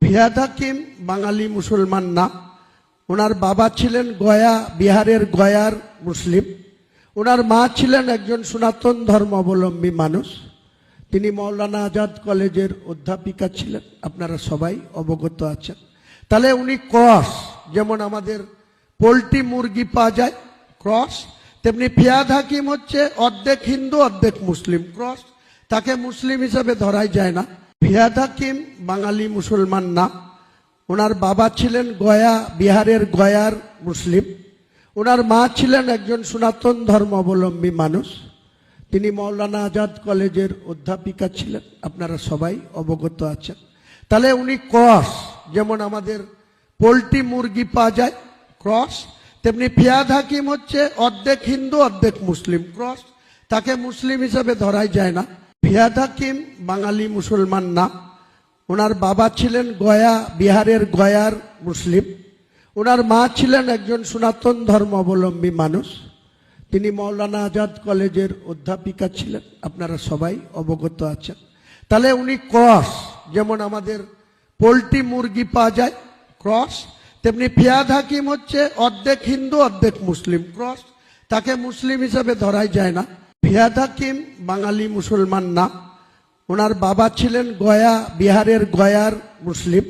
ফিয়াদ হাকিম বাঙালি মুসলমান না। ওনার বাবা ছিলেন গয়া, বিহারের গয়ার মুসলিম। ওনার মা ছিলেন একজন সনাতন ধর্মাবলম্বী মানুষ। তিনি মৌলানা আজাদ কলেজের অধ্যাপিকা ছিলেন। আপনারা সবাই অবগত আছেন। তাহলে উনি ক্রস, যেমন আমাদের পোলট্রি মুরগি পাওয়া যায়, ক্রস। তেমনি ফিয়াদ হাকিম হচ্ছে অর্ধেক হিন্দু, অর্ধেক মুসলিম। ক্রস তাকে মুসলিম হিসেবে ধরাই যায় না। ফিয়াদ হাকিম বাঙালি মুসলমান না। ওনার বাবা ছিলেন গয়া, বিহারের গয়ার মুসলিম। ওনার মা ছিলেন একজন সনাতন ধর্মাবলম্বী মানুষ। তিনি মৌলানা আজাদ কলেজের অধ্যাপিকা ছিলেন। আপনারা সবাই অবগত আছেন। তাহলে উনি ক্রস, যেমন আমাদের পোলট্রি মুরগি পাওয়া যায়, ক্রস। তেমনি ফিয়াদ হাকিম হচ্ছে অর্ধেক হিন্দু, অর্ধেক মুসলিম। ক্রস তাকে মুসলিম হিসেবে ধরাই যায় না। ফিয়াদ হাকিম বাঙালি মুসলমান না। ওনার বাবা ছিলেন গয়া, বিহারের গয়ার মুসলিম। ওনার মা ছিলেন একজন সনাতন ধর্মাবলম্বী মানুষ। তিনি মৌলানা আজাদ কলেজের অধ্যাপিকা ছিলেন। আপনারা সবাই অবগত আছেন। তাহলে উনি ক্রস, যেমন আমাদের পোলট্রি মুরগি পাওয়া যায়, ক্রস। তেমনি ফিয়াদ হাকিম হচ্ছে অর্ধেক হিন্দু, অর্ধেক মুসলিম। ক্রস তাকে মুসলিম হিসেবে ধরাই যায় না। ফিয়াদ হাকিম বাঙালি মুসলমান না। ওনার বাবা ছিলেন গয়া, বিহারের গয়ার মুসলিম।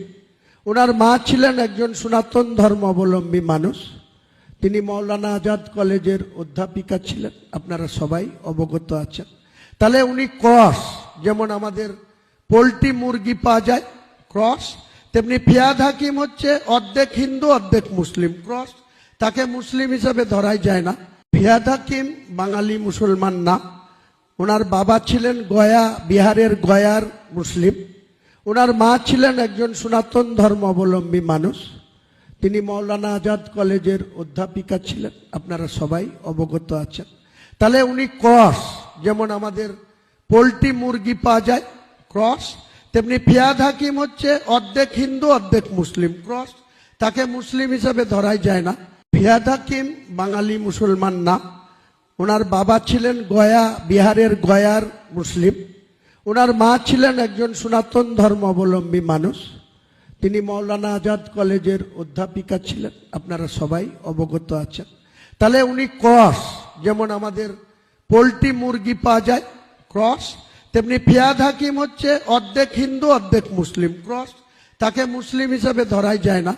ওনার মা ছিলেন একজন সনাতন ধর্মাবলম্বী মানুষ। তিনি মৌলানা আজাদ কলেজের অধ্যাপিকা ছিলেন। আপনারা সবাই অবগত আছেন। তাহলে উনি ক্রস, যেমন আমাদের পোলট্রি মুরগি পাওয়া যায়, ক্রস। তেমনি ফিয়াদ হাকিম হচ্ছে অর্ধেক হিন্দু, অর্ধেক মুসলিম। ক্রস তাকে মুসলিম হিসেবে ধরাই যায় না। ফিয়াদ হাকিম বাঙালি মুসলমান না। ওনার বাবা ছিলেন গয়া, বিহারের গয়ার মুসলিম। ওনার মা ছিলেন একজন সনাতন ধর্মাবলম্বী মানুষ। তিনি মৌলানা আজাদ কলেজের অধ্যাপিকা ছিলেন। আপনারা সবাই অবগত আছেন। তাহলে উনি ক্রস, যেমন আমাদের পোলট্রি মুরগি পাওয়া যায়, ক্রস। তেমনি ফিয়াদ হাকিম হচ্ছে অর্ধেক হিন্দু, অর্ধেক মুসলিম। ক্রস, তাকে মুসলিম হিসেবে ধরাই যায় না। ফিয়াদ হাকিম বাঙালি মুসলমান না। ওনার বাবা ছিলেন গয়া, বিহারের গয়ার মুসলিম। ওনার মা ছিলেন একজন সনাতন ধর্মাবলম্বী মানুষ। তিনি মৌলানা আজাদ কলেজের অধ্যাপিকা ছিলেন। আপনারা সবাই অবগত আছেন। তাহলে উনি ক্রস, যেমন আমাদের পোলট্রি মুরগি পাওয়া যায়, ক্রস। তেমনি ফিয়াদ হাকিম হচ্ছে অর্ধেক হিন্দু, অর্ধেক মুসলিম। ক্রস, তাকে মুসলিম হিসেবে ধরাই যায় না।